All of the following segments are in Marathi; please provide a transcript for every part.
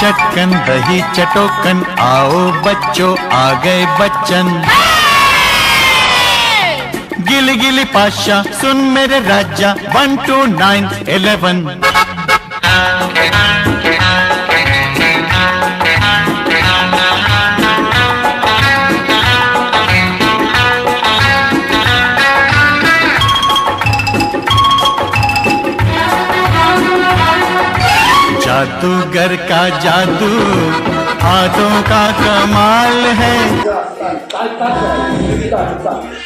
ढक्कन दही चटोकन आओ बच्चों आ गए बच्चन गिली गिली पाशा सुन मेरे राजा वन टू नाइन इलेवन जादूगर का जादू? हाथों का कमाल है?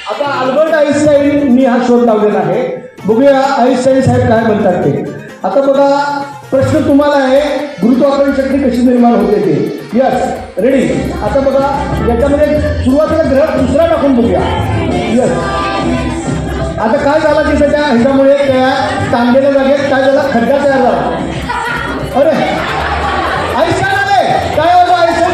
आता अल्बर्ट आईन्स्टाईन हा शोध लावलेला आहे. बघूया आईन्स्टाईन साहेब काय म्हणतात ते. आता बघा प्रश्न तुम्हाला आहे गुरुत्वाकर्षण शक्ती कशी निर्माण होते ते. यस रेडी आता बघा याच्यामध्ये सुरुवातीला ग्रह दुसरा टाकून बघूया. यस आता काय झालं की त्याच्या ह्याच्यामुळे त्या तांबेल्या जागेत काय झाला? खड्डा तयार अरे आयुष्यात आले काय होतं आयुष्यात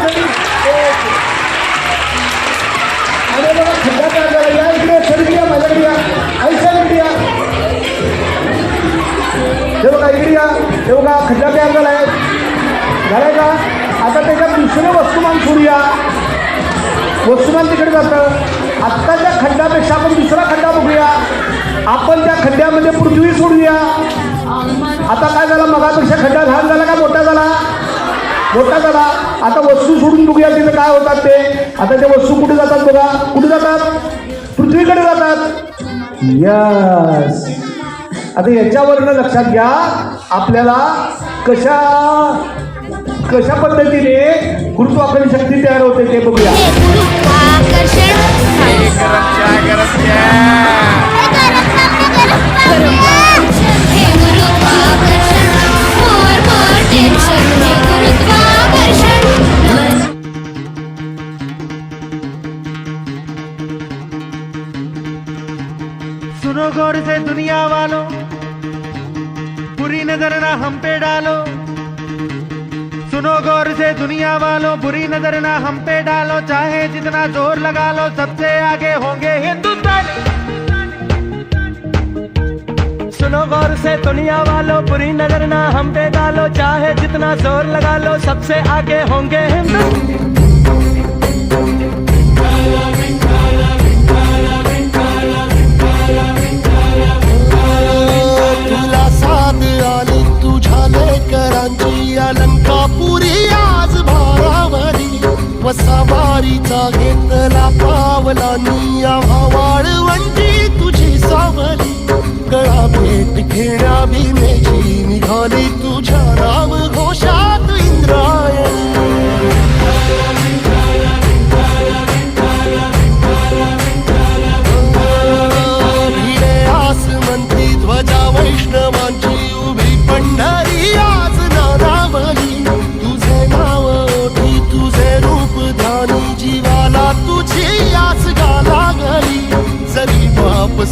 अरे बघा खड्डा तयार झाला या इकडे सर या माझ्याकडे या आयुष्यात इकडे या हे बघा इकडे या. हे बघा खड्डा तयार झाला आहे. झालाय का? आता त्याच्यात दुसरं वस्तुमान सोडूया. वस्तुमान तिकडे जातं. आत्ताच्या खड्ड्यापेक्षा आपण दुसरा खड्डा बघूया. आपण त्या खड्ड्यामध्ये पृथ्वी सोडूया. आता काय झाला? मगापेक्षा खड्डा लहान झाला का मोठा झाला? मोठा झाला. आता वस्तू सोडून बघूया तिथे काय होतात ते? आता त्या वस्तू कुठे जातात बघा? कुठे जातात? पृथ्वीकडे जातात. यस आता याच्यावरनं लक्षात घ्या आपल्याला कशा कशा पद्धतीने गुरुत्वाकर्षण शक्ती तयार होते ते बघूया. सुनो गौर से दुनिया वालों। बुरी नज़र ना हम पे डालो। सुनो गौर से दुनिया वालों, बुरी नज़र ना हम पे डालो। चाहे जितना ज़ोर लगा लो, सबसे आगे होंगे हिंदुस्तानी। सुनो गौर से दुनिया वालों, बुरी नज़र ना हम पे डालो। चाहे जितना ज़ोर लगा लो, सबसे आगे होंगे हिंदुस्तानी। वसावारीचा घेतला पावलांनी आम्हा वाळवंटी तुझी सावली. गळा भेट घेण्या भीमेची निघाली तुझ्या राम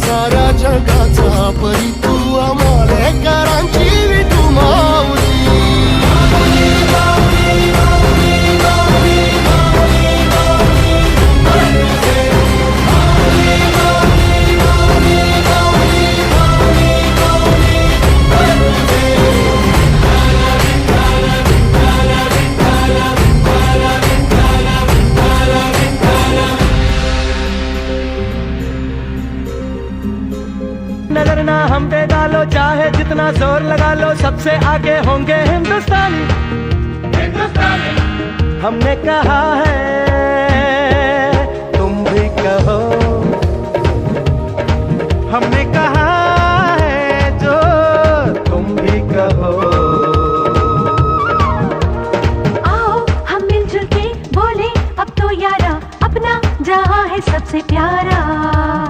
बाप साऱ्या नजर ना हम पे डालो चाहे जितना जोर लगा लो सबसे आगे होंगे हिंदुस्तानी। हमने कहा है